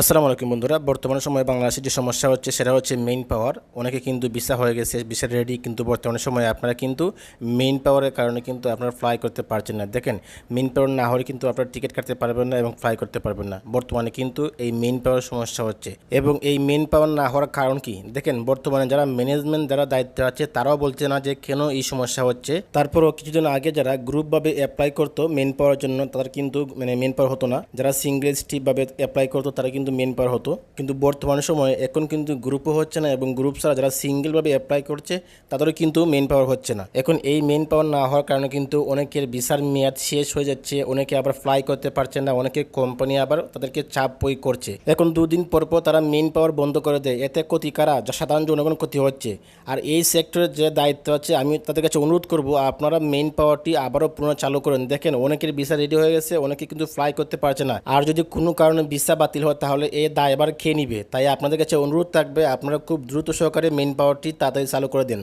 আসসালামু আলাইকুম বন্ধুরা। বর্তমান সময়ে বাংলাদেশের যে সমস্যা হচ্ছে, সেটা হচ্ছে মেইন পাওয়ার অনেকে কিন্তু ভিসা হয়ে গেছে, ভিসা রেডি কিন্তু বর্তমান সময়ে আপনারা কিন্তু মেইন পাওয়ারের কারণে কিন্তু আপনারা ফ্লাই করতে পারছেন না। দেখেন মেইন পাওয়ার না হলে কিন্তু আপনারা টিকিট কাটতে পারবেন না এবং ফ্লাই করতে পারবেন না। বর্তমানে কিন্তু এই মেইন পাওয়ার সমস্যা হচ্ছে। এবং এই মেইন পাওয়ার না হওয়ার কারণ কি? দেখেন, বর্তমানে যারা ম্যানেজমেন্ট যারা দায়িত্বে আছে, তারাও বলছে না যে কেন এই সমস্যা হচ্ছে। তারপরও কিছুদিন আগে যারা গ্রুপভাবে অ্যাপ্লাই করতো মেন পাওয়ার জন্য, তাদের কিন্তু মানে মেন পাওয়ার হতো না। যারা সিঙ্গেল স্টিপভাবে অ্যাপ্লাই করতো, তারা কিন্তু মেন পাওয়ার হতো। কিন্তু বর্তমান সময়ে এখন কিন্তু গ্রুপও হচ্ছে না এবং গ্রুপ ছাড়া যারা সিঙ্গেলভাবে অ্যাপ্লাই করছে, তাদেরও কিন্তু মেন পাওয়ার হচ্ছে না। এখন এই মেন পাওয়ার না হওয়ার কারণে কিন্তু অনেকের ভিসার মেয়াদ শেষ হয়ে যাচ্ছে, অনেকে আবার ফ্লাই করতে পারছে না, অনেকে কোম্পানি আবার তাদেরকে চাপ প্রয়োগ করছে। এখন দুদিন পর পর তারা মেন পাওয়ার বন্ধ করে দেয়। এতে ক্ষতি কারা? যা সাধারণ জনগণ ক্ষতি হচ্ছে। আর এই সেক্টরের যে দায়িত্ব আছে, আমি তাদের কাছে অনুরোধ করব, আপনারা মেইন পাওয়ারটি আবারও পুনরায় চালু করেন। দেখেন, অনেকের ভিসা রেডি হয়ে গেছে, অনেকে কিন্তু ফ্লাই করতে পারছে না। আর যদি কোনো কারণে ভিসা বাতিল হয়, তাহলে এই দায় এবার খেয়ে নিবে। তাই আপনাদের কাছে অনুরোধ থাকবে, আপনারা খুব দ্রুত সহকারে মেন পাওয়ারটি তাড়াতাড়ি চালু করে দিন।